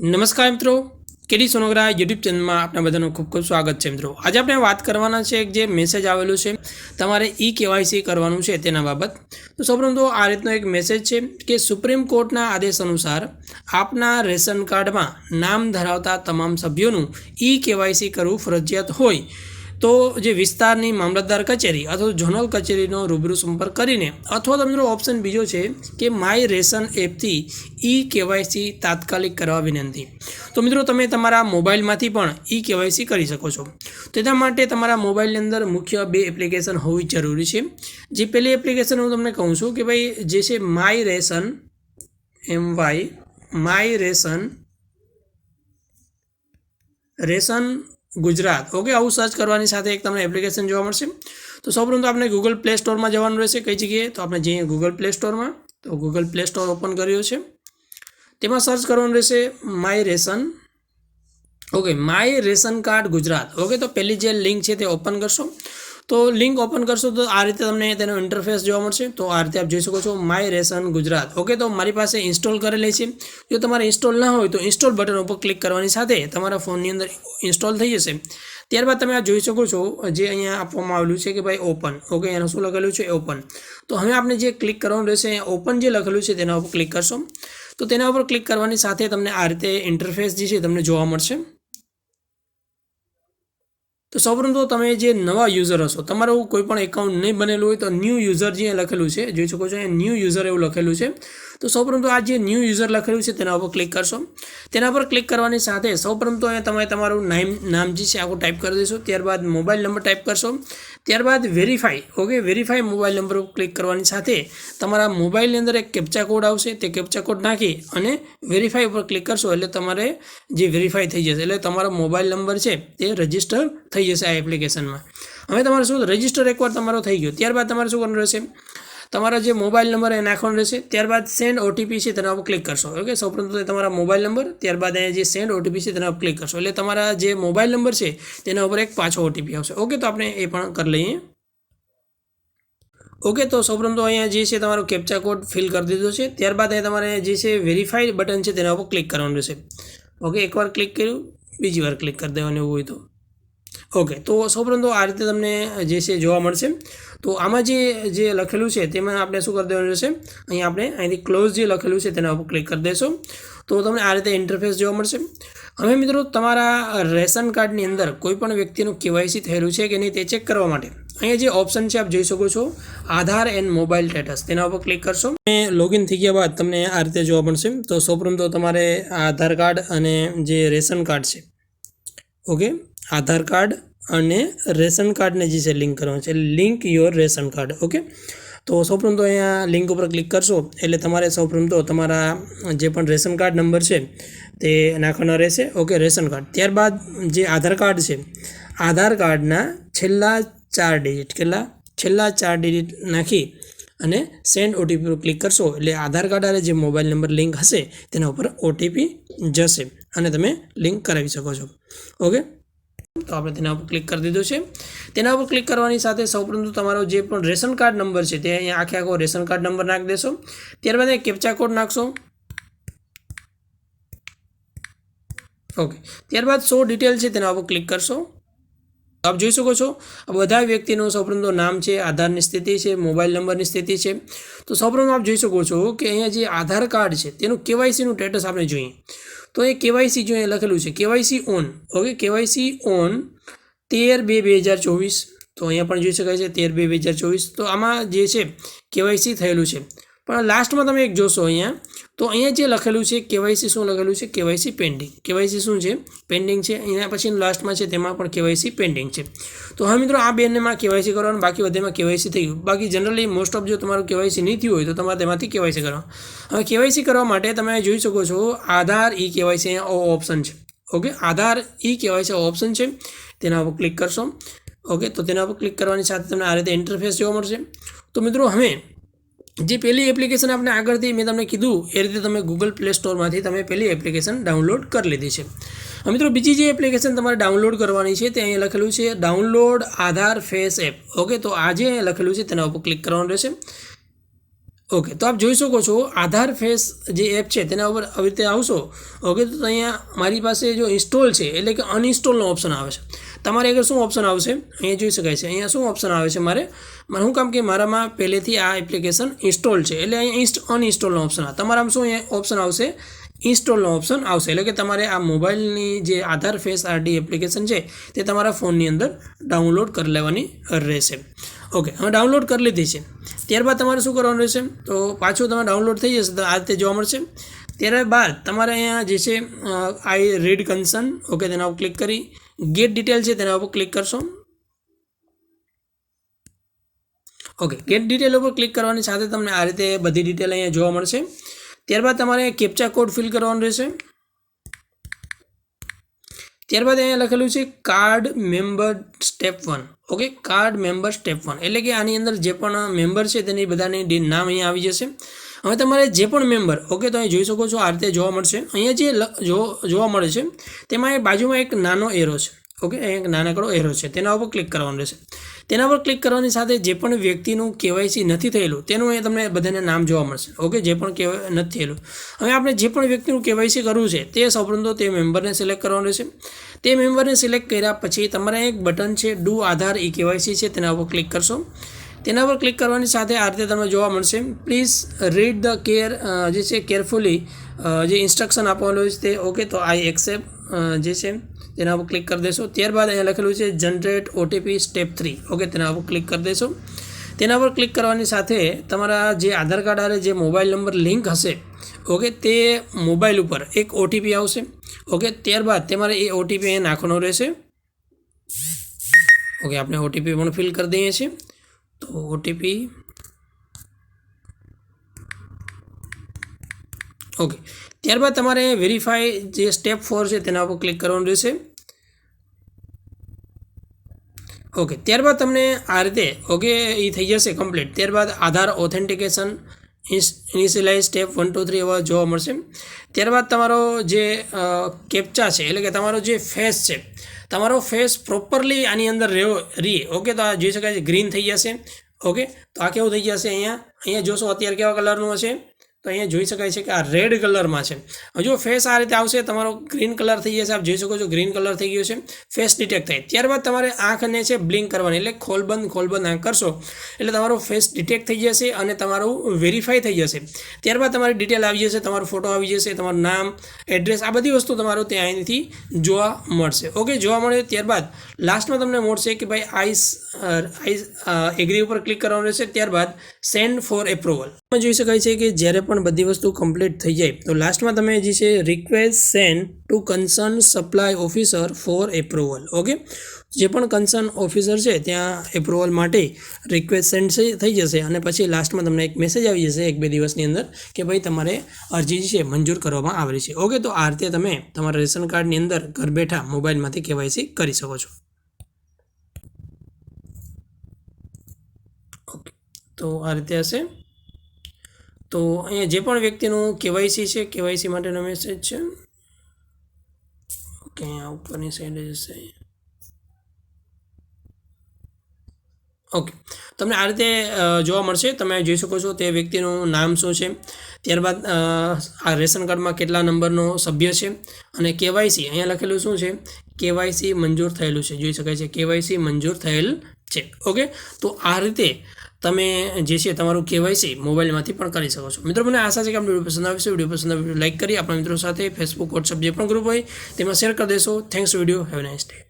નમસ્કાર મિત્રો, કેડી સોનોગ્રા યુટ્યુબ ચેનલમાં આપણા બધાનું ખૂબ ખૂબ સ્વાગત છે મિત્રો. આજે આપણે વાત કરવાના છે એક જે મેસેજ આવેલું છે, તમારે ઈ કેવાયસી કરવાનું છે તેના બાબત. તો સૌપ્રથમ તો આ રીતનો એક મેસેજ છે કે સુપ્રીમ કોર્ટના આદેશ અનુસાર આપના રેશન કાર્ડમાં નામ ધરાવતા તમામ સભ્યોનું ઈ કેવાયસી કરવું ફરજિયાત હોય. તો જે વિસ્તારની મામલતદાર કચેરી અથવા ઝોનલ કચેરીનો રૂબરૂ સંપર્ક કરીને અથવા તો ઓપ્શન બીજો છે કે માય રેશન એપથી ઈ કેવાયસી તાત્કાલિક કરવા વિનંતી. તો મિત્રો તમે તમારા મોબાઈલમાંથી પણ ઈ કેવાયસી કરી શકો છો. તેના માટે તમારા મોબાઈલની અંદર મુખ્ય બે એપ્લિકેશન હોવી જરૂરી છે. જે પહેલી એપ્લિકેશન હું તમને કહું છું કે ભાઈ જે છે my ration M Y my ration ration Gujarat. Okay આવું સર્ચ કરવાની સાથે એક તમને એપ્લિકેશન જોવા મળશે. તો સૌપ્રથમ તો આપણે ગૂગલ પ્લે સ્ટોરમાં જવાનું રહેશે કઈ જગ્યાએ? તો આપણે જઈએ ગૂગલ પ્લે સ્ટોરમાં તો ગૂગલ પ્લે સ્ટોર ઓપન કર્યો છે. તેમાં સર્ચ કરવાનું રહેશે my ration okay my ration card Gujarat okay તો પહેલી જે લિંક છે તે ઓપન કરશો. તો લિંક ઓપન કરશો તો આ રીતે તમને તેનો ઇન્ટરફેસ જોવા મળશે. તો આ રીતે આપ જોઈ શકો છો માય રેશન ગુજરાત. ઓકે તો મારી પાસે ઇન્સ્ટોલ કરેલી છે. જો તમારે ઇન્સ્ટોલ ના હોય તો ઇન્સ્ટોલ બટન ઉપર ક્લિક કરવાની સાથે તમારા ફોનની અંદર ઇન્સ્ટોલ થઈ જશે. ત્યારબાદ તમે આ જોઈ શકો છો જે અહીંયા આપવામાં આવેલું છે કે ભાઈ ઓપન ઓકે એનું શું લખેલું છે? ઓપન તો હવે આપણે જે ક્લિક કરવાનું રહેશે ઓપન જે લખેલું છે તેના ઉપર ક્લિક કરશો. તો તેના ઉપર ક્લિક કરવાની સાથે તમને આ રીતે ઇન્ટરફેસ જે છે તમને જોવા મળશે. તો સૌપ્રથમ તો તમે જે નવા યુઝર હશો, તમારું કોઈ પણ એકાઉન્ટ નહીં બનેલું હોય તો ન્યૂ યુઝર જે લખેલું છે, જોઈ શકો છો એ ન્યૂ યુઝર એવું લખેલું છે. તો સૌપ્રથમ તો આ જે ન્યૂ યુઝર લખેલું છે તેના ઉપર ક્લિક કરશો. તેના પર ક્લિક કરવાની સાથે સૌપ્રથમ તો અહીંયા તમે તમારું નામ નામ જે છે, આખું ટાઈપ કરી દેશો. ત્યારબાદ મોબાઈલ નંબર ટાઈપ કરશો. ત્યારબાદ verify okay verify mobile number ઉપર ક્લિક કરવાની સાથે તમારા મોબાઈલની અંદર એક કેપ્ચા કોડ આવશે, તે કેપ્ચા કોડ નાખી અને વેરીફાઈ ઉપર ક્લિક કરશો એટલે તમારે જે વેરીફાઈ થઈ જશે, એટલે તમારો મોબાઈલ નંબર છે તે રજિસ્ટર થઈ જશે આ એપ્લિકેશનમાં હવે તમારે શું રજિસ્ટર એકવાર તમારો થઈ ગયો, ત્યારબાદ તમારે શું કરવાનું રહેશે? તમારા જે મોબાઈલ નંબર એ નાખવાનો રહેશે, ત્યારબાદ સેન્ડ ઓટીપી છે તેના ઉપર ક્લિક કરશો. ઓકે સૌપ્રથમ તો તમારા મોબાઈલ નંબર, ત્યારબાદ અહીંયા જે સેન્ડ ઓટીપી છે તેના ઉપર ક્લિક કરશો. એટલે તમારા જે મોબાઈલ નંબર છે, તેના ઉપર એક પાછો ઓટીપી આવશે. ઓકે તો આપણે એ પણ કરી લઈએ. ઓકે તો સૌપ્રથમ તો અહીંયા જે છે તમારો કેપ્ચા કોડ ફિલ કરી દીધો છે. ત્યારબાદ અહીંયા તમારે જે છે વેરીફાઈડ બટન છે તેના ઉપર ક્લિક કરવાનું રહેશે. ઓકે એકવાર ક્લિક કર્યું, બીજી વાર ક્લિક કરી દેવાનું એવું હોય તો. ઓકે, તો સૌપ્રથમ તો આ રીતે તમને જે છે જોવા મળશે. તો આમાં જે જે લખેલું છે તેમાં આપણે શું કરી દેવાનું રહેશે? અહીં આપણે અહીંથી ક્લોઝ જે લખેલું છે તેના ઉપર ક્લિક કરી દેશો. તો તમને આ રીતે ઇન્ટરફેસ જોવા મળશે. હવે મિત્રો, તમારા રેશન કાર્ડની અંદર કોઈપણ વ્યક્તિનું કેવાયસી થયેલું છે કે નહીં તે ચેક કરવા માટે. અહીંયા જે ઓપ્શન છે આપ જોઈ શકો છો, આધાર એન્ડ મોબાઈલ સ્ટેટસ તેના ઉપર ક્લિક કરશો. અને લોગિન થઈ ગયા બાદ તમને આ રીતે જોવા મળશે. તો સૌપ્રથમ તો તમારે આધાર કાર્ડ અને જે રેશન કાર્ડ છે. ઓકે? આધાર કાર્ડ અને રેશન કાર્ડને જે છે લિંક કરવાનું છે. Link your ration card, okay? તો સૌપ્રથમ તો અહીંયા લિંક ઉપર ક્લિક કરશો, એટલે તમારે સૌપ્રથમ તો તમારા જે પણ રેશન કાર્ડ નંબર છે તે નાખવાનો રહેશે, ઓકે? Ration card. ત્યારબાદ જે આધાર કાર્ડ છે, આધાર કાર્ડના છેલ્લા ચાર ડિજિટ કેટલા? છેલ્લા ચાર ડિજિટ નાખી અને સેન્ડ ઓટીપી પર ક્લિક કરશો, એટલે આધાર કાર્ડ અને જે મોબાઈલ નંબર લિંક હશે તેના ઉપર ઓટીપી જશે અને તમે લિંક કરાવી શકો છો, ઓકે? તો આપણે તેના ઉપર ક્લિક કરી દીધું છે. તેના ઉપર ક્લિક કરવાની સાથે સૌપ્રથમ તમારો જે પણ રેશન કાર્ડ નંબર છે તે અહીંયા આખે આખો રેશન કાર્ડ નંબર નાખી દેશો. ત્યારબાદ કેપ્ચા કોડ નાખશો. ઓકે ત્યારબાદ સો ડિટેલ છે તેના ઉપર ક્લિક કરશો. આપ જોઈ શકો છો બધા વ્યક્તિનું સૌપ્રથમ તો નામ છે, આધારની સ્થિતિ છે મોબાઈલ નંબરની સ્થિતિ છે. તો સૌપ્રથમ આપ જોઈ શકો છો કે અહીંયા જે આધાર કાર્ડ છે, તેનું કેવાયસીનું સ્ટેટસ આપણે જોઈએ. તો એ કેવાયસી જો અહીંયા લખેલું છે, KYC on okay KYC on તેર બે બે હજાર ચોવીસ. તો અહીંયા પણ જોઈ શકાય છે, તેર બે બે હજાર ચોવીસ. તો આમાં જે છે, કેવાયસી થયેલું છે. પણ લાસ્ટમાં તમે એક જોશો અહીંયા તો અહીંયા જે લખેલું છે, કેવાયસી શું લખેલું છે? KYC pending. કેવાયસી શું છે? પેન્ડિંગ છે. અહીંયા પછી લાસ્ટમાં છે, તેમાં પણ કેવાયસી પેન્ડિંગ છે. તો હા મિત્રો, આ બેનમાં કેવાયસી કરવાનું, બાકી બધેમાં કેવાયસી થઈ ગયું. બાકી જનરલી મોસ્ટ ઓફ જો તમારું કેવાયસી નહીં થયું હોય, તો તમારે તેમાંથી કેવાયસી કરવા હવે કેવાયસી કરવા માટે તમે જોઈ શકો છો, આધાર, ઈ કેવાયસી અહીંયા ઓપ્શન છે. Okay? Aadhaar, E KYC option છે. તેના ઉપર ક્લિક કરશો. ઓકે? તો તેના ઉપર ક્લિક કરવાની સાથે તમને આ રીતે ઇન્ટરફેસ જોવા મળશે. તો મિત્રો, હવે જે પહેલી એપ્લિકેશન આપણે આગળથી મેં તમને કીધું, એ રીતે તમે ગૂગલ પ્લે સ્ટોરમાંથી તમે પહેલી એપ્લિકેશન ડાઉનલોડ કરી લીધી છે. મિત્રો, બીજી જે એપ્લિકેશન તમારે ડાઉનલોડ કરવાની છે, તે અહીંયા લખેલું છે download Aadhaar face app okay તો આ જે લખેલું છે, તેના ઉપર ક્લિક કરવાનું રહેશે. ઓકે તો આપ જોઈ શકો છો, આધાર ફેસ જે એપ છે, તેના ઉપર આવી રીતે આવશો. ઓકે તો અહીંયા મારી પાસે જો ઇન્સ્ટોલ છે, એટલે કે અનઇન્સ્ટોલનો ઓપ્શન આવે છે. તમારે આગળ શું ઓપ્શન આવશે? અહીંયા જોઈ શકાય છે. અહીંયા શું ઓપ્શન આવે છે મારે? મારે શું કામ કે મારામાં પહેલેથી આ એપ્લિકેશન ઇન્સ્ટોલ છે. એટલે અહીંયા ઇન્સ્ટ અનઇન્સ્ટોલનો ઓપ્શન આવે. તમારામાં શું અહીંયા ઓપ્શન આવશે? ઇન્સ્ટોલનો ઓપ્શન આવશે. એટલે કે તમારે આ મોબાઈલની જે આધાર ફેસ આરડી એપ્લિકેશન છે, તે તમારા ફોનની અંદર ડાઉનલોડ કરી લેવાની રહેશે. ઓકે, હવે ડાઉનલોડ કરી લીધી છે. ત્યારબાદ તમારે શું કરવાનું રહેશે? તો પાછું તમે ડાઉનલોડ થઈ જશે, તો આ રીતે જોવા મળશે. ત્યારબાદ તમારે અહીંયા જે છે આઈ રીડ કન્સર્ન, ઓકે, તેના ઉપર ક્લિક કરી. ગેટ ડિટેલ છે, તેના ઉપર ક્લિક કરશો. ઓકે, ગેટ ડિટેલ ઉપર ક્લિક કરવાની સાથે તમને આ રીતે બધી ડિટેલ અહીંયા જોવા મળશે. ત્યારબાદ તમારે કેપ્ચા કોડ ફિલ કરવાનો રહેશે. ત્યારબાદ અહીંયા લખેલું છે card member step one okay card member step one એટલે કે આની અંદર જે પણ મેમ્બર છે તેની બધાની નામ અહીંયા આવી જશે. હવે તમારે જે પણ મેમ્બર ઓકે તો અહીં જોઈ શકો છો, આ રીતે જોવા મળશે. અહીંયા જે જોવા મળે છે, તેમાં એ બાજુમાં એક નાનો એરો છે. ઓકે અહીંયા નાનકડો એરો છે. તેના ઉપર ક્લિક કરવાનું રહેશે. તેના પર ક્લિક કરવાની સાથે જે પણ વ્યક્તિનું કેવાયસી નથી થયેલું, તેનું અહીંયા તમને બધાને નામ જોવા મળશે. ઓકે, જે પણ કેવાય નથી થયેલું. હવે આપણે જે પણ વ્યક્તિનું કેવાયસી કરવું છે, તે સૌપ્રથમ તો તે મેમ્બરને સિલેક્ટ કરવાનું રહેશે. તે મેમ્બરને સિલેક્ટ કર્યા પછી તમારે એક બટન છે ડુ આધાર ઈ કેવાયસી છે, તેના ઉપર ક્લિક કરશો. તેના પર ક્લિક કરવાની સાથે આ રીતે તમને જોવા મળશે. પ્લીઝ રીડ ધ કેર જે છે કેરફુલી જે ઇન્સ્ટ્રક્શન આપવાનું છે તે, ઓકે, તો આઈ એક્સેપ્ટ જે છે, તેના ઉપર ક્લિક કરી દેશો. ત્યારબાદ અહીંયા લખેલું છે generate OTP step three okay તેના ઉપર ક્લિક કરી દેશો. તેના પર ક્લિક કરવાની સાથે તમારા જે આધાર કાર્ડ આરે જે મોબાઈલ નંબર લિંક હશે ઓકે તે મોબાઈલ ઉપર એક ઓટીપી આવશે. ઓકે ત્યારબાદ તમારે એ ઓટીપી અહીંયા નાખવાનો રહેશે. ઓકે આપણે ઓટીપી પણ ફિલ કરી દઈએ છીએ. તો ઓટીપી ઓકે ત્યારબાદ તમારે વેરીફાઈ જે સ્ટેપ ફોર છે તેના ઉપર ક્લિક કરવાનું રહેશે. ઓકે ત્યારબાદ તમને આ રીતે ઓકે એ થઈ જશે કમ્પ્લીટ ત્યારબાદ Aadhaar authentication initialise step one two three એવા જોવા મળશે. ત્યારબાદ તમારો જે કેપ્ચા છે, એટલે કે તમારો જે ફેસ છે, તમારો ફેસ પ્રોપરલી આની અંદર રહેવો રહીએ ઓકે તો આ જોઈ શકાય છે ગ્રીન થઈ જશે. ઓકે તો આ કેવું થઈ જશે અહીંયા? અહીંયા જોશો, અત્યારે કેવા કલરનું હશે? તો અહીંયા જોઈ શકાય છે કે આ રેડ કલરમાં છે. હજુ ફેસ આ રીતે આવશે, તમારો ગ્રીન કલર થઈ જશે, આપ જોઈ શકો છો ગ્રીન કલર થઈ ગયો છે. ફેસ ડિટેક્ટ થાય. ત્યારબાદ તમારે આંખને છે બ્લિંક કરવાની, એટલે ખોલબંધ ખોલબંધ આંખ કરશો, એટલે તમારો ફેસ ડિટેક્ટ થઈ જશે અને તમારું વેરીફાઈ થઈ જશે. ત્યારબાદ તમારી ડિટેલ આવી જશે, તમારો ફોટો આવી જશે, તમારું નામ એડ્રેસ આ બધી વસ્તુ તમારું ત્યાં અહીંથી જોવા મળશે. ઓકે જોવા મળે ત્યારબાદ લાસ્ટમાં તમને મળશે કે ભાઈ આઈસ આઈસ એગ્રી ઉપર ક્લિક કરવાનું રહેશે. ત્યારબાદ સેન્ડ ફોર એપ્રુવલ જોઈ શકાય છે કે જ્યારે પણ બધી વસ્તુ કમ્પ્લીટ થઈ જાય, તો લાસ્ટમાં તમે જે છે request send to concern supply officer for approval okay જે પણ કન્સર્ન ઓફિસર છે, ત્યાં એપ્રુવલ માટે રિક્વેસ્ટ સેન્ડ થઈ જશે અને પછી લાસ્ટમાં તમને એક મેસેજ આવી જશે એક, બે દિવસની અંદર કે ભાઈ તમારે અરજી છે મંજૂર કરવામાં આવેલી છે ઓકે તો આ રીતે તમે તમારા રેશન કાર્ડની અંદર ઘર બેઠા મોબાઈલમાંથી કેવાયસી કરી શકો છો. ઓકે તો આ રીતે હશે. તો અહીંયા જે પણ વ્યક્તિનું કેવાયસી છે, કેવાયસી માટેનો મેસેજ છે. ઓકે, અહીંયા ઉપરની સાઈડે જશે. ઓકે, તમને આ રીતે જોવા મળશે. તમે જોઈ શકો છો તે વ્યક્તિનું નામ શું છે. ત્યારબાદ આ રેશન કાર્ડમાં કેટલા નંબરનો સભ્ય છે અને કેવાયસી, અહીંયા લખેલું શું છે? કેવાયસી મંજૂર થયેલું છે. જોઈ શકાય છે, કેવાયસી મંજૂર થયેલ છે. ઓકે, તો આ રીતે તમે જે છે તમારું કેવાયસી મોબાઈલમાંથી પણ કરી શકો છો. મિત્રો, મને આશા છે કે આપણે વીડિયો પસંદ આવશે વીડિયો પસંદ આવે લાઈક કરી, આપણા મિત્રો સાથે ફેસબુક વોટ્સઅપ જે પણ ગ્રુપ હોય, તેમાં શેર કરી દેશો. Thanks video have nice day